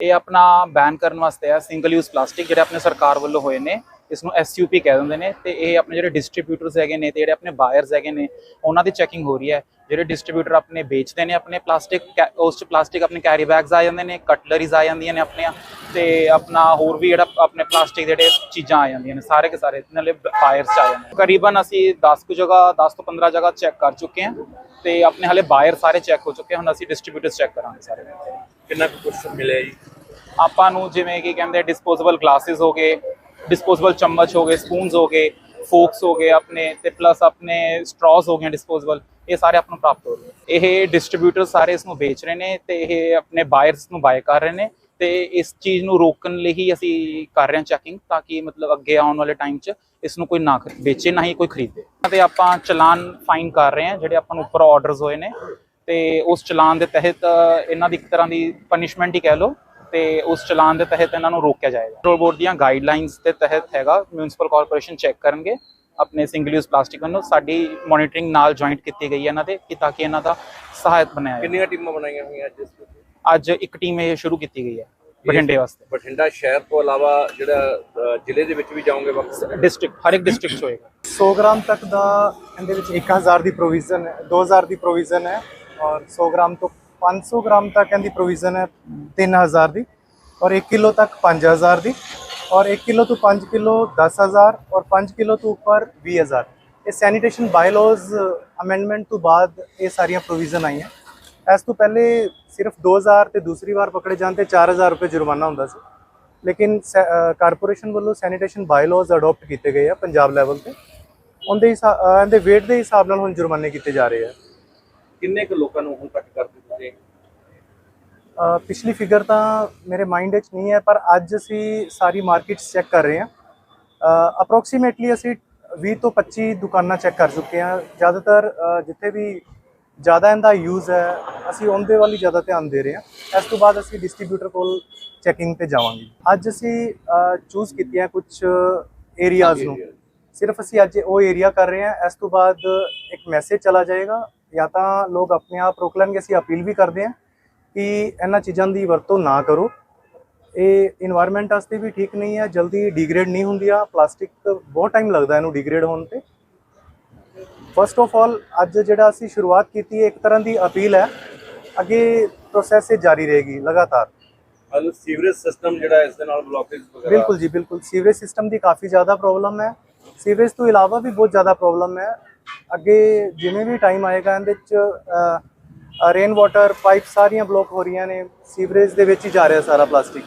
ਇਹ ਆਪਣਾ ਬੈਨ ਕਰਨ ਵਾਸਤੇ ਆ ਸਿੰਗਲ ਯੂਜ਼ ਪਲਾਸਟਿਕ ਜਿਹੜੇ ਆਪਣੇ ਸਰਕਾਰ ਵੱਲੋਂ ਹੋਏ ਨੇ। ਇਸ ਨੂੰ ਐਸਯੂਪੀ ਕਹਿ ਦਿੰਦੇ ਨੇ ਤੇ ਇਹ ਆਪਣੇ ਜਿਹੜੇ ਡਿਸਟ੍ਰੀਬਿਊਟਰਸ ਹੈਗੇ ਨੇ ਤੇ ਜਿਹੜੇ ਆਪਣੇ ਬਾਇਰਸ ਹੈਗੇ ਨੇ ਉਹਨਾਂ ਦੀ ਚੈਕਿੰਗ ਹੋ ਰਹੀ ਹੈ। ਜਿਹੜੇ ਡਿਸਟ੍ਰੀਬਿਊਟਰ ਆਪਣੇ ਵੇਚਦੇ ਨੇ ਆਪਣੇ ਪਲਾਸਟਿਕ ਉਸ ਚ ਪਲਾਸਟਿਕ ਆਪਣੇ ਕੈਰੀ ਬੈਗਸ ਆ ਜਾਂਦੇ ਨੇ ਕਟਲਰੀਜ਼ ਆ ਜਾਂਦੀਆਂ ਨੇ ਆਪਣੀਆਂ ਤੇ ਆਪਣਾ ਹੋਰ ਵੀ ਜਿਹੜਾ ਆਪਣੇ ਪਲਾਸਟਿਕ ਦੇ ਜਿਹੜੇ ਚੀਜ਼ਾਂ ਆ ਜਾਂਦੀਆਂ ਨੇ ਸਾਰੇ ਕੇ ਸਾਰੇ ਨਾਲੇ ਬਾਇਰਸ ਆ ਜਾਂਦੇ ਨੇ। ਕਰੀਬਨ ਅਸੀਂ 10 ਕੁ ਜਗ੍ਹਾ 10 ਤੋਂ 15 ਜਗ੍ਹਾ ਚੈੱਕ ਕਰ ਚੁੱਕੇ ਹਾਂ ਤੇ ਆਪਣੇ ਹਲੇ ਬਾਇਰ ਸਾਰੇ ਚੈੱਕ ਹੋ ਚੁੱਕੇ ਹੁਣ ਅਸੀਂ ਡਿਸਟ੍ਰੀਬਿਊਟਰਸ ਚੈੱਕ ਕਰਾਂਗੇ ਸਾਰੇ। ਕਿੰਨਾ ਕੁ ਕੁਛ ਮਿਲਿਆ ਜੀ? ਆਪਾਂ ਨੂੰ ਜਿਵੇਂ ਕਿ ਕਹਿੰਦੇ ਡਿਸਪੋਜ਼ੇਬਲ ਗਲਾਸਿਸ ਹੋ ਗਏ ਡਿਸਪੋਜ਼ੇਬਲ ਚਮਚ ਹੋ ਗਏ ਸਪੂਨਸ ਹੋ ਗਏ ਫੋਕਸ ਹੋ ਗਏ ਆਪਣੇ ਤੇ ਪਲੱਸ ਆਪਣੇ ਸਟ੍ਰॉज ਹੋ ਗਏ ਡਿਸਪੋਜ਼ੇਬਲ ਇਹ ਸਾਰੇ ਆਪਾਂ ਨੂੰ ਪ੍ਰਾਪਤ ਹੋ ਰਹੇ ਇਹ ਡਿਸਟ੍ਰੀਬਿਊਟਰ ਸਾਰੇ ਇਸ ਨੂੰ ਵੇਚ ਰਹੇ ਨੇ ਤੇ ਇਹ ਆਪਣੇ ਬਾਇਰਸ ਨੂੰ ਬਾਏ ਕਰ ਰਹੇ ਨੇ ਤੇ ਇਸ ਚੀਜ਼ ਨੂੰ ਰੋਕਣ ਲਈ ਹੀ ਅਸੀਂ ਕਰ ਰਹੇ ਹਾਂ ਚੈਕਿੰਗ ਤਾਂ ਕਿ ਮਤਲਬ ਅੱਗੇ ਆਉਣ ਵਾਲੇ ਟਾਈਮ 'ਚ ਇਸ ਨੂੰ ਕੋਈ ਨਾ ਵੇਚੇ ਨਾ ਹੀ ਕੋਈ ਖਰੀਦੇ ਤੇ ਆਪਾਂ ਚਲਾਨ ਫਾਈਨ ਕਰ ਰਹੇ ਹਾਂ ਜਿਹੜੇ ਆਪਾਂ ਨੂੰ ਉੱਪਰ ਆਰਡਰਸ ਹੋਏ ਨੇ ਤੇ ਉਸ ਚਲਾਨ ਦੇ ਤਹਿਤ ਇਹਨਾਂ ਦੀ ਇੱਕ ਤਰ੍ਹਾਂ ਦੀ ਪਨਿਸ਼ਮੈਂਟ ਹੀ ਕਹਿ ਲਓ ਤੇ ਉਸ ਚਲਾਨ ਦੇ ਤਹਿਤ ਇਹਨਾਂ ਨੂੰ ਰੋਕਿਆ ਜਾਏਗਾ। ਪੈਟਰੋਲ ਬੋਰਡ ਦੀਆਂ ਗਾਈਡਲਾਈਨਸ ਦੇ ਤਹਿਤ ਹੈਗਾ ਮਿਊਨਿਸਪਲ ਕਾਰਪੋਰੇਸ਼ਨ ਚੈੱਕ ਕਰਨਗੇ ਆਪਣੇ ਸਿੰਗਲ ਯੂਜ਼ ਪਲਾਸਟਿਕ ਨੂੰ ਸਾਡੀ ਮੋਨੀਟਰਿੰਗ ਨਾਲ ਜੁਆਇੰਟ ਕੀਤੀ ਗਈ ਹੈ ਇਹਨਾਂ ਦੇ ਕਿ ਤਾਂ ਕਿ ਇਹਨਾਂ ਦਾ ਸਹਾਇਤ ਬਣਾਇਆ ਜਾਏ। ਕਿੰਨੀਆਂ ਟੀਮਾਂ ਬਣਾਈਆਂ ਹੋਈਆਂ ਅੱਜ ਇਸ ਵਿੱਚ ਅੱਜ ਇੱਕ ਟੀਮ ਇਹ ਸ਼ੁਰੂ ਕੀਤੀ ਗਈ ਹੈ ਬਠਿੰਡੇ ਵਾਸਤੇ। ਬਠਿੰਡਾ ਸ਼ਹਿਰ ਤੋਂ ਇਲਾਵਾ ਜਿਹੜਾ ਜ਼ਿਲ੍ਹੇ ਦੇ ਵਿੱਚ ਵੀ ਜਾਓਗੇ ਵਕਤ ਡਿਸਟ੍ਰਿਕਟ ਹਰ ਇੱਕ ਡਿਸਟ੍ਰਿਕਟ 'ਚ ਹੋਏਗਾ। 100 ਗ੍ਰਾਮ ਤੱਕ ਦਾ ਇਹਦੇ ਵਿੱਚ 1000 ਦੀ ਪ੍ਰੋਵੀਜ਼ਨ ਹੈ 2000 ਦੀ ਪ੍ਰੋਵੀਜ਼ਨ ਹੈ ਔਰ 100 ਗ੍ਰਾਮ ਤੋਂ 500 ਗ੍ਰਾਮ ਤੱਕ ਇਹਦੀ ਪ੍ਰੋਵੀਜ਼ਨ ਹੈ 3000 ਦੀ ਔਰ 1 ਕਿਲੋ ਤੱਕ 5000 ਦੀ ਔਰ 1 ਕਿਲੋ ਤੋਂ 5 ਕਿਲੋ 10000 ਔਰ 5 ਕਿਲੋ ਤੋਂ ਉੱਪਰ 20000 ਇਹ ਸੈਨੀਟੇਸ਼ਨ ਬਾਇਲੋਜ਼ ਅਮੈਂਡਮੈਂਟ ਤੋਂ ਬਾਅਦ ਇਹ ਸਾਰੀਆਂ ਪ੍ਰੋਵੀਜ਼ਨ ਆਈਆਂ। ਇਸ ਤੋਂ ਪਹਿਲੇ ਸਿਰਫ 2000 ਤੇ ਦੂਸਰੀ ਵਾਰ ਪਕੜੇ ਜਾਣ ਤੇ 4000 ਰੁਪਏ ਜੁਰਮਾਨਾ ਹੁੰਦਾ ਸੀ। ਲੇਕਿਨ ਕਾਰਪੋਰੇਸ਼ਨ ਵੱਲੋਂ ਸੈਨੀਟੇਸ਼ਨ ਬਾਇਲੋਜ਼ ਅਡਾਪਟ ਕੀਤੇ ਗਏ ਆ ਪੰਜਾਬ ਲੈਵਲ ਤੇ। ਉਹਦੇ ਹਿਸਾ- ਇਹਦੇ weight ਦੇ ਹਿਸਾਬ ਨਾਲ ਹੁਣ ਜੁਰਮਾਨੇ ਕੀਤੇ ਜਾ ਰਹੇ ਆ। ਕਿੰਨੇ ਕੁ ਲੋਕਾਂ ਨੂੰ ਹੁਣ ਤੱਕ ਕਰ ਪਿਛਲੀ ਫਿਗਰ ਤਾਂ ਮੇਰੇ ਮਾਈਂਡ ਵਿੱਚ ਨਹੀਂ ਹੈ ਪਰ ਅੱਜ ਅਸੀਂ ਸਾਰੀ ਮਾਰਕੀਟ ਚੈੱਕ ਕਰ ਰਹੇ ਹਾਂ। ਅਪਰੋਕਸੀਮੇਟਲੀ ਅਸੀਂ 20 ਤੋਂ 25 ਦੁਕਾਨਾਂ ਚੈੱਕ ਕਰ ਚੁੱਕੇ ਹਾਂ। ਜ਼ਿਆਦਾਤਰ ਜਿੱਥੇ ਵੀ ਜ਼ਿਆਦਾ ਇਹਦਾ ਯੂਜ਼ ਹੈ ਅਸੀਂ ਉਹਦੇ ਵੱਲ ਹੀ ਜ਼ਿਆਦਾ ਧਿਆਨ ਦੇ ਰਹੇ ਹਾਂ। ਇਸ ਤੋਂ ਬਾਅਦ ਅਸੀਂ ਡਿਸਟ੍ਰੀਬਿਊਟਰ ਕੋਲ ਚੈਕਿੰਗ ਤੇ ਜਾਵਾਂਗੇ। ਅੱਜ ਅਸੀਂ ਚੂਜ਼ ਕੀਤੀਆਂ ਕੁਝ ਏਰੀਆਜ਼ ਨੂੰ। ਸਿਰਫ ਅਸੀਂ ਅੱਜ ਉਹ ਏਰੀਆ ਕਰ ਰਹੇ ਹਾਂ ਇਸ ਤੋਂ ਬਾਅਦ ਇੱਕ ਮੈਸੇਜ ਚਲਾ ਜਾਏਗਾ। ਜਾਂ ਤਾਂ ਲੋਕ ਆਪਣੇ ਆਪ ਰੋਕ ਲੈਣਗੇ ਅਸੀਂ ਅਪੀਲ ਵੀ ਕਰਦੇ ਹਾਂ ਕਿ ਇਹਨਾਂ ਚੀਜ਼ਾਂ ਦੀ ਵਰਤੋਂ ਨਾ ਕਰੋ। ਇਹ এনवायरमेंट ਵਾਸਤੇ ਵੀ ਠੀਕ ਨਹੀਂ ਹੈ ਜਲਦੀ ਡਿਗਰੇਡ ਨਹੀਂ ਹੁੰਦੀ ਆ। ਪਲਾਸਟਿਕ ਬਹੁਤ ਟਾਈਮ ਲੱਗਦਾ ਇਹਨੂੰ ਡਿਗਰੇਡ ਹੋਣ ਤੇ। ਫਸਟ ਆਫ ਆਲ ਅੱਜ ਜਿਹੜਾ ਅਸੀਂ ਸ਼ੁਰੂਆਤ ਕੀਤੀ ਹੈ ਇੱਕ ਤਰ੍ਹਾਂ ਦੀ ਅਪੀਲ ਹੈ। ਅੱਗੇ ਪ੍ਰੋਸੈਸ ਇਹ ਜਾਰੀ ਰਹੇਗੀ ਲਗਾਤਾਰ। ਮਤਲਬ ਸੀਵਰੇਜ ਸਿਸਟਮ ਜਿਹੜਾ ਇਸ ਦੇ ਨਾਲ ਬਲੌਕੇਜ ਵਗੈਰਾ ਬਿਲਕੁਲ ਜੀ ਬਿਲਕੁਲ। ਸੀਵਰੇਜ ਸਿਸਟਮ ਦੀ ਕਾਫੀ ਜ਼ਿਆਦਾ ਪ੍ਰੋਬਲਮ ਹੈ। ਸੀਵਰੇਜ ਤੋਂ ਇਲਾਵਾ ਵੀ ਬਹੁਤ ਜ਼ਿਆਦਾ ਪ੍ਰੋਬਲਮ ਹੈ। ਅੱਗੇ ਜਿਵੇਂ ਵੀ ਟਾਈਮ ਆਏਗਾ, ਇਹਦੇ ਚ ਰੇਨ ਵਾਟਰ ਪਾਈਪ ਸਾਰੀਆਂ ਬਲੌਕ ਹੋ ਰਹੀਆਂ ਨੇ ਸੀਵਰੇਜ ਦੇ ਵਿੱਚ ਹੀ ਜਾ ਰਿਹਾ ਸਾਰਾ ਪਲਾਸਟਿਕ